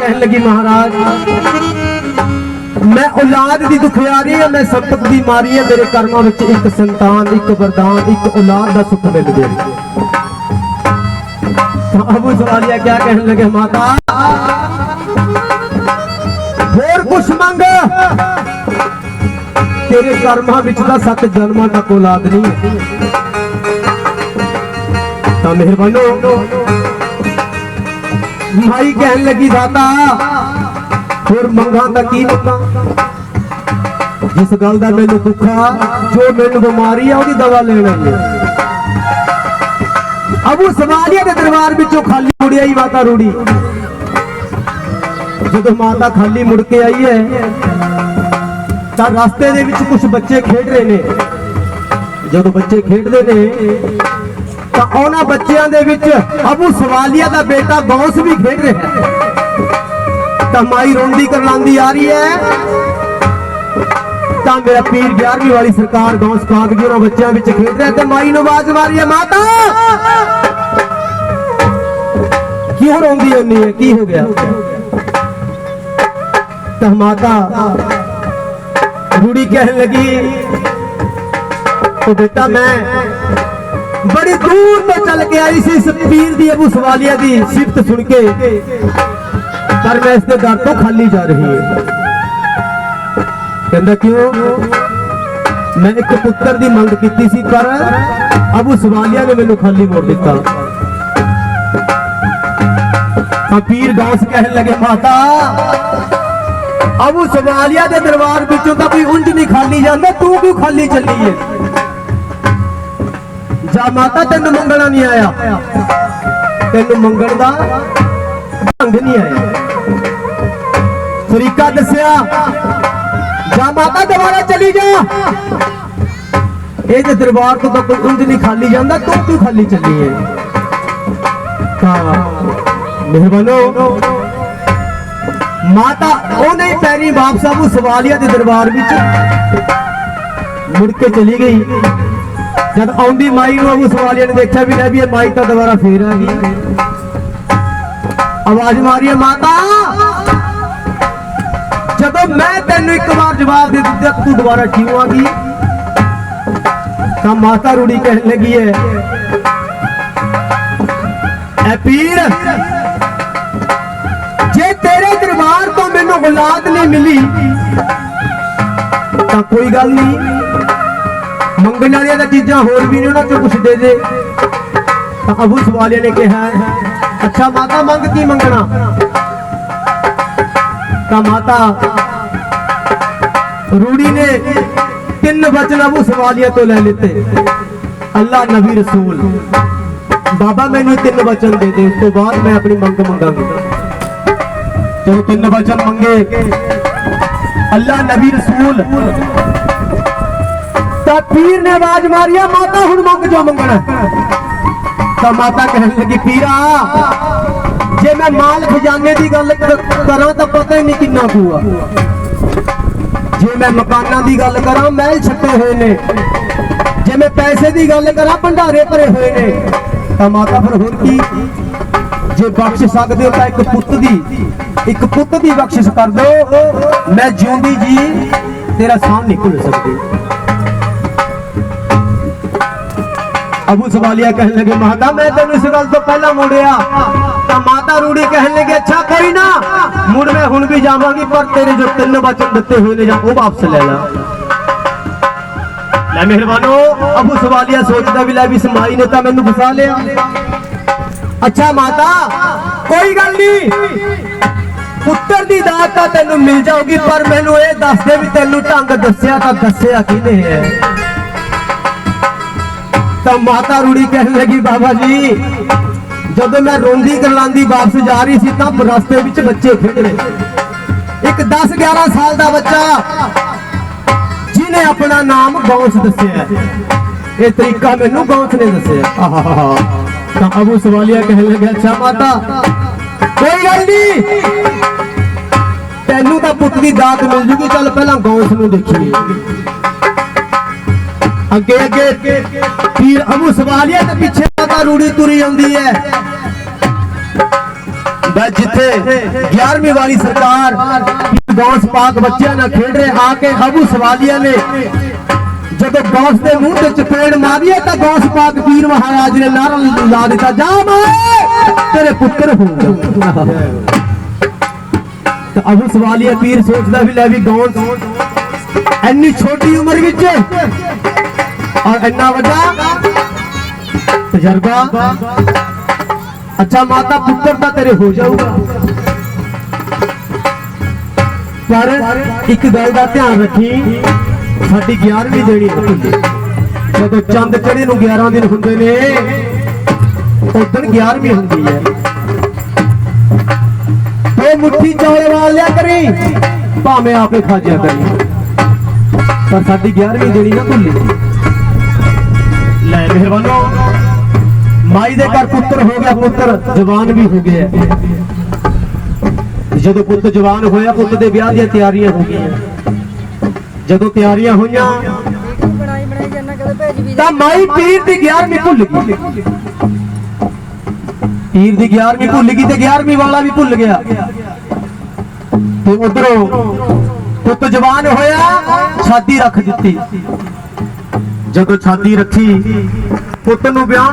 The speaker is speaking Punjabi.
ਕਹਿਣ ਲੱਗੀ, ਮਹਾਰਾਜ, ਮੈਂ ਔਲਾਦ ਦੀ ਦੁਖਿਆਰੀ ਹਾਂ, ਮੈਂ ਸੰਪਤ ਦੀ ਮਾਰੀ ਹਾਂ, ਮੇਰੇ ਕਰਮਾਂ ਵਿੱਚ ਇੱਕ ਸੰਤਾਨ, ਇੱਕ ਵਰਦਾਨ, ਇੱਕ ਔਲਾਦ ਦਾ ਸੁੱਖ ਮਿਲ ਗਿਆ। ਤਾਂ ਸਵਾਲੀਆ ਕਿਆ ਕਹਿਣ ਲੱਗੇ, ਮਾਤਾ, ਹੋਰ ਕੁਛ ਮੰਗ? ਤੇਰੇ ਕਰਮਾਂ ਵਿੱਚ ਤਾਂ ਸੱਤ ਜਨਮਾਂ ਤੱਕ ਔਲਾਦ ਨਹੀਂ ਹੈ। ਤਾਂ ਮਿਹਰਬਾਨੋ ਮਾਈ ਕਹਿਣ ਲੱਗੀ, ਦਾਤਾ, ਹੋਰ ਮੰਗਾਂ ਤਾਂ ਕੀ ਮੰਗਾਂ? ਜਿਸ ਗੱਲ ਦਾ ਮੈਨੂੰ ਦੁੱਖਾ ਜੋ ਮੈਨੂੰ ਬਿਮਾਰੀ ਆ, ਉਹਦੀ ਦਵਾ ਲੈਣ ਆਈ ਹੈ ਅਬੂ ਸਵਾਲੀਆ ਦੇ ਦਰਬਾਰ ਵਿੱਚੋਂ ਖਾਲੀ ਮੁੜਿਆ ਹੀ ਮਾਤਾ ਰੂੜੀ। ਜਦੋਂ ਮਾਤਾ ਖਾਲੀ ਮੁੜ ਕੇ ਆਈ ਹੈ, ਤਾਂ ਰਸਤੇ ਦੇ ਵਿੱਚ ਕੁਝ ਬੱਚੇ ਖੇਡ ਰਹੇ ਨੇ। ਜਦੋਂ ਬੱਚੇ ਖੇਡਦੇ ਨੇ ਤਾਂ ਉਹਨਾਂ ਬੱਚਿਆਂ ਦੇ ਵਿੱਚ ਅਬੂ ਸਵਾਲੀਆ ਦਾ ਬੇਟਾ ਗੌਸ ਵੀ ਖੇਡ ਰਿਹਾ ਹੈ। ਤਾਂ ਮਾਈ ਰੋਂਦੀ ਕਰਲਾਂਦੀ ਆ ਰਹੀ ਹੈ। ਤਾਂ ਮੇਰਾ ਪੀਰ 11ਵੀਂ ਵਾਲੀ ਸਰਕਾਰ ਗੌਸ ਪਾਕ ਜੀ ਉਹਨਾਂ ਬੱਚਿਆਂ ਵਿੱਚ ਖੇਡ ਰਿਹਾ ਤੇ ਮਾਈ ਨੂੰ ਆਵਾਜ਼ ਮਾਰੀ ਹੈ, ਮਾਤਾ! ਕਿਉਂ ਰੋਂਦੀ ਹੁੰਨੀ ਹੈ? ਕੀ ਹੋ ਗਿਆ? ਤਾਂ ਮਾਤਾ ਰੂੜੀ ਕਹਿਣ ਲੱਗੀ, ਉਹ ਬੇਟਾ ਮੈਂ ਬੜੀ ਦੂਰ ਤੋਂ ਚੱਲ ਕੇ ਆਈ ਸੀ ਇਸ ਪੀਰ ਦੀ ਅਬੂ ਸਵਾਲੀਆ ਦੀ ਸਿਫਤ ਸੁਣ ਕੇ। ਪਰ ਮੈਂ ਇਸ ਦੇ ਦਰ ਤੋਂ ਖਾਲੀ ਜਾ ਰਹੀ ਹਾਂ। ਕਹਿੰਦਾ ਕਿਉਂ? ਮੈਂ ਇੱਕ ਪੁੱਤਰ ਦੀ ਮੰਗ ਕੀਤੀ ਸੀ, ਪਰ ਅਬੂ ਸਵਾਲੀਆ ਨੇ ਮੈਨੂੰ ਖਾਲੀ ਮੋੜ ਦਿੱਤਾ। ਤਾਂ ਪੀਰ ਗੌਸ ਕਹਿਣ ਲੱਗੇ, ਮਾਤਾ, ਅਬੂ ਸਵਾਲੀਆ ਦੇ ਦਰਬਾਰ ਵਿੱਚੋਂ ਤਾਂ ਕੋਈ ਉਂਝ ਨਹੀਂ ਖਾਲੀ ਜਾਂਦਾ, ਤੂੰ ਕਿਉਂ ਖਾਲੀ ਚੱਲੀ ਏ? ਜਾ ਮਾਤਾ, ਤੈਨੂੰ ਮੰਗਣਾ ਨਹੀਂ ਆਇਆ। ਤੈਨੂੰ ਮੰਗਣ ਦਾ ਢੰਗ ਨਹੀਂ ਆਇਆ। ਤਰੀਕਾ ਦੱਸਿਆ, ਜਾ ਮਾਤਾ, ਦੁਬਾਰਾ ਚਲੀ ਜਾ। ਇਹਦੇ ਦਰਬਾਰ ਤੋਂ ਤਾਂ ਕੋਈ ਉਂਝ ਨਹੀਂ ਖਾਲੀ ਜਾਂਦਾ, ਤੂੰ ਕਿਉਂ ਖਾਲੀ ਚੱਲੀ ਏ? ਤਾਂ ਮਿਹਰਬਾਨੋ। ਮਾਤਾ ਉਹ ਨਹੀਂ ਪੈਰੀ ਬਾਪ ਆਬੂ ਸਵਾਲੀਆ ਦੇ ਦਰਬਾਰ ਵਿੱਚ ਮੁੜ ਕੇ ਚਲੀ ਗਈ। ਜਦ ਆਉਂਦੀ ਮਾਈ ਨੂੰ ਅਬੂ ਸਵਾਲੀਆ ਨੇ ਦੇਖਿਆ ਵੀ ਲੈ ਵੀ ਇਹ ਮਾਈ ਤਾਂ ਦੁਬਾਰਾ ਫੇਰ ਆ ਗਈ। ਆਵਾਜ਼ ਮਾਰੀ ਮਾਤਾ। ਜਦੋਂ ਮੈਂ ਤੈਨੂੰ ਇੱਕ ਵਾਰ ਜਵਾਬ ਦੇ ਦਿੱਤਾ, ਤੂੰ ਦੁਬਾਰਾ ਕਿਉਂ ਆ ਗਈ? ਤਾਂ ਮਾਤਾ ਰੂੜੀ ਕਹਿਣ ਲੱਗੀ ਹੈ ਐ ਪੀਰ, ਜੇ ਤੇਰੇ ਦਰਬਾਰ ਤੋਂ ਮੈਨੂੰ ਔਲਾਦ ਨਹੀਂ ਮਿਲੀ, ਤਾਂ ਕੋਈ ਗੱਲ ਨਹੀਂ। ਮੰਗਣ ਵਾਲੀਆਂ ਤਾਂ ਚੀਜ਼ਾਂ ਹੋਰ ਵੀ ਨੇ, ਉਹਨਾਂ ਚੋਂ ਕੁਛ ਦੇ ਦੇ। ਤਾਂ ਅਬੂ ਸਵਾਲੀਆ ਨੇ ਕਿਹਾ, ਅੱਛਾ, ਮਾਤਾ, ਮੰਗ ਕੀ ਮੰਗਣਾ? ਤਾਂ ਮਾਤਾ, ਰੂੜੀ ਨੇ ਤਿੰਨ ਵਚਨ ਅਬੂ ਸਵਾਲੀਆ ਤੋਂ ਲੈ ਲਿੱਤੇ। ਅੱਲਾ, ਨਬੀ, ਰਸੂਲ। ਬਾਬਾ ਮੈਨੂੰ ਤਿੰਨ ਵਚਨ ਦੇ ਦੇ, ਉਸ ਤੋਂ ਬਾਅਦ ਮੈਂ ਆਪਣੀ ਮੰਗ ਮੰਗਾਂਗੀ। ਜਦੋਂ ਤਿੰਨ ਵਚਨ ਮੰਗੇ, ਅੱਲਾ, ਨਬੀ, ਰਸੂਲ ਤਾਂ ਪੀਰ ਨੇ ਆਵਾਜ਼ ਮਾਰਿਆ ਮਾਤਾ ਹੁਣ ਮੰਗ ਜੋ ਮੰਗਣਾ। ਤਾਂ ਮਾਤਾ ਕਹਿਣ ਲੱਗੀ, ਪੀਰਾ, ਜੇ ਮੈਂ ਮਾਲ ਖਜ਼ਾਨੇ ਦੀ ਗੱਲ ਕਰਾਂ ਤਾਂ ਪਤਾ ਹੀ ਨਹੀਂ ਕਿੰਨਾ ਕੂਆ ਜੇ ਮੈਂ ਮਕਾਨਾਂ ਦੀ ਗੱਲ ਕਰਾਂ, ਮਹਿਲ ਛੱਟੇ ਹੋਏ ਨੇ। ਜੇ ਮੈਂ ਪੈਸੇ ਦੀ ਗੱਲ ਕਰਾਂ, ਭੰਡਾਰੇ ਭਰੇ ਹੋਏ ਨੇ। ਤਾਂ ਮਾਤਾ ਫਿਰ ਹੋਰ ਕੀ? ਜੇ ਬਖਸ਼ ਸਕਦੇ ਹੋ ਤਾਂ ਇੱਕ ਪੁੱਤ ਦੀ, ਇੱਕ ਪੁੱਤ ਦੀ ਬਖਸ਼ਿਸ਼ ਕਰ ਦਿਓ। ਮੈਂ ਜਿਉਂਦੀ ਜੀ, ਤੇਰਾ ਸਾਹ ਨਿਕਲ ਸਕਦੀ। ਅਬੂ ਸਵਾਲੀਆ ਕਹਿਣ ਲੱਗੇ, ਮਾਤਾ, ਮੈਂ ਤੈਨੂੰ ਇਸ ਗੱਲ ਤੋਂ ਪਹਿਲਾਂ ਮੋੜਿਆ। ਤਾਂ ਮਾਤਾ ਰੂੜੀ ਕਹਿਣ ਲੱਗੇ, ਅੱਛਾ, ਕੋਈ ਨਾ, ਮੁੜ ਮੈਂ ਹੁਣ ਵੀ ਜਾਵਾਂਗੀ, ਪਰ ਤੇਰੇ ਜੋ ਤਿੰਨ ਵਚਨ ਦਿੱਤੇ ਹੋਏ ਨੇ, ਜਾਂ ਉਹ ਵਾਪਸ ਲੈ ਲੈ। ਲੈ ਮਿਹਰਬਾਨੋ, ਅਬੂ ਸਵਾਲੀਆ ਸੋਚਦਾ ਵੀ ਲੈ ਵੀ ਸਮਾਈ ਨੇ ਤਾਂ ਮੈਨੂੰ ਫਸਾ ਲਿਆ। ਅੱਛਾ, ਮਾਤਾ, ਕੋਈ ਗੱਲ ਨਹੀਂ ਪੁੱਤਰ ਦੀ ਦਾਤ ਤਾਂ ਤੈਨੂੰ ਮਿਲ ਜਾਊਗੀ, ਪਰ ਮੈਨੂੰ ਇਹ ਦੱਸ ਦੇ ਵੀ ਤੈਨੂੰ ਢੰਗ ਦੱਸਿਆ ਤਾਂ ਦੱਸਿਆ ਕਿਹਨੇ ਹੈ? ਤਾਂ ਮਾਤਾ ਰੂੜੀ ਕਹਿਣ ਲੱਗੀ, ਬਾਬਾ ਜੀ, ਜਦੋਂ ਮੈਂ ਰੋਂਦੀ ਕਰਲਾਂਦੀ ਵਾਪਸ ਜਾ ਰਹੀ ਸੀ ਤਾਂ ਰਸਤੇ ਵਿੱਚ ਬੱਚੇ ਖੇਡ ਰਹੇ ਇੱਕ 10 11 ਸਾਲ ਦਾ ਬੱਚਾ, ਜਿਹਨੇ ਆਪਣਾ ਨਾਮ ਗੌਸ ਦੱਸਿਆ ਇਹ ਤਰੀਕਾ ਮੈਨੂੰ ਗੌਂਸ ਨੇ ਦੱਸਿਆ ਆਹਾਹਾ ਤਾਂ ਅਬੂ ਸਵਾਲੀਆ ਕਹਿਣ ਲੱਗਾ ਅੱਛਾ ਮਾਤਾ, ਕੋਈ ਗੱਲ ਨਹੀਂ ਤੈਨੂੰ ਤਾਂ ਪੁੱਤ ਦੀ ਦਾਤ ਮਿਲ ਜੂਗੀ, ਚੱਲ ਪਹਿਲਾਂ ਗੌਂਸ ਨੂੰ ਦੇਖੀਏ। ਅੱਗੇ ਅੱਗੇ। ਪੀਰ ਅਬੂ ਸਵਾਲੀਆ ਦੇ ਪਿੱਛੇ ਮਾਤਾ ਰੂੜੀ ਤੁਰੀ ਆਉਂਦੀ ਹੈ। ਮੈਂ ਜਿੱਥੇ 11ਵੀਂ ਵਾਲੀ ਸਰਕਾਰ ਗੌਸ ਪਾਕ ਬੱਚਿਆਂ ਨਾਲ ਖੇਡ ਰਹੇ, ਆ ਕੇ ਅਬੂ ਸਵਾਲੀਆ ਨੇ ਜਦੋਂ ਗੌਸ ਦੇ ਮੂੰਹ ਤੇ ਚਪੇੜ ਮਾਰੀ ਤਾਂ ਗੌਸ ਪਾਕ ਪੀਰ ਮਹਾਰਾਜ ਨੇ ਨਾਰਾ ਲਾ ਦਿੱਤਾ, ਜਾ ਮੈਂ ਤੇਰੇ ਪੁੱਤਰ ਹੋ ਤਾਂ ਅਬੂ ਸਵਾਲੀਆ ਪੀਰ ਸੋਚਦਾ ਵੀ ਲੈ ਵੀ ਗੌਸ ਇੰਨੀ ਛੋਟੀ ਉਮਰ ਵਿੱਚ ਔਰ ਇੰਨਾ ਵੱਡਾ ਤਜਰਬਾ? ਅੱਛਾ ਮਾਤਾ, ਪੁੱਤਰ ਤਾਂ ਤੇਰੇ ਹੋ ਜਾਊਗਾ। ਪਰ ਇੱਕ ਗੱਲ ਦਾ ਧਿਆਨ ਰੱਖੀ, ਸਾਡੀ 11ਵੀਂ ਦੇਣੀ ਨਾ ਜਦੋਂ ਚੰਦ ਚੜੇ ਨੂੰ 11 ਦਿਨ ਹੁੰਦੇ ਨੇ, ਉਦੋਂ 11ਵੀਂ ਹੁੰਦੀ ਹੈ। ਤੇ ਮੁੱਠੀ ਚੌਲ ਵਾਲ ਲਿਆ ਕਰੀ, ਭਾਵੇਂ ਆਪੇ ਖਾਜਿਆ ਕਰੀ। ਪਰ ਸਾਡੀ 11ਵੀਂ ਦੇਣੀ ਨਾ ਭੁੱਲੀ। ਲੈ ਮਿਹਰਬਾਨੋ। ਮਾਈ ਦੇ ਘਰ ਪੁੱਤਰ ਹੋ ਗਿਆ ਪੁੱਤਰ, ਜਵਾਨ ਵੀ ਹੋ ਗਿਆ। ਜਦੋਂ ਪੁੱਤ ਜਵਾਨ ਹੋਇਆ, ਪੁੱਤ ਦੇ ਵਿਆਹ ਦੀਆਂ ਤਿਆਰੀਆਂ ਹੋ ਗਈਆਂ। ਜਦੋਂ ਤਿਆਰੀਆਂ ਹੋਈਆਂ, ਤਾਂ ਮਾਈ ਪੀਰ ਦੀ 11ਵੀਂ ਭੁੱਲ ਗਈ। ਪੀਰ ਦੀ 11ਵੀਂ ਭੁੱਲ ਗਈ ਤੇ 11ਵੀਂ ਵਾਲਾ ਵੀ ਭੁੱਲ ਗਿਆ। ਤੇ ਉਧਰੋਂ ਪੁੱਤ ਜਵਾਨ ਹੋਇਆ ਛਾਤੀ ਰੱਖ ਦਿੱਤੀ। ਜਦੋਂ ਛਾਤੀ ਰੱਖੀ ਪੁੱਤ ਨੂੰ ਵਿਆਹ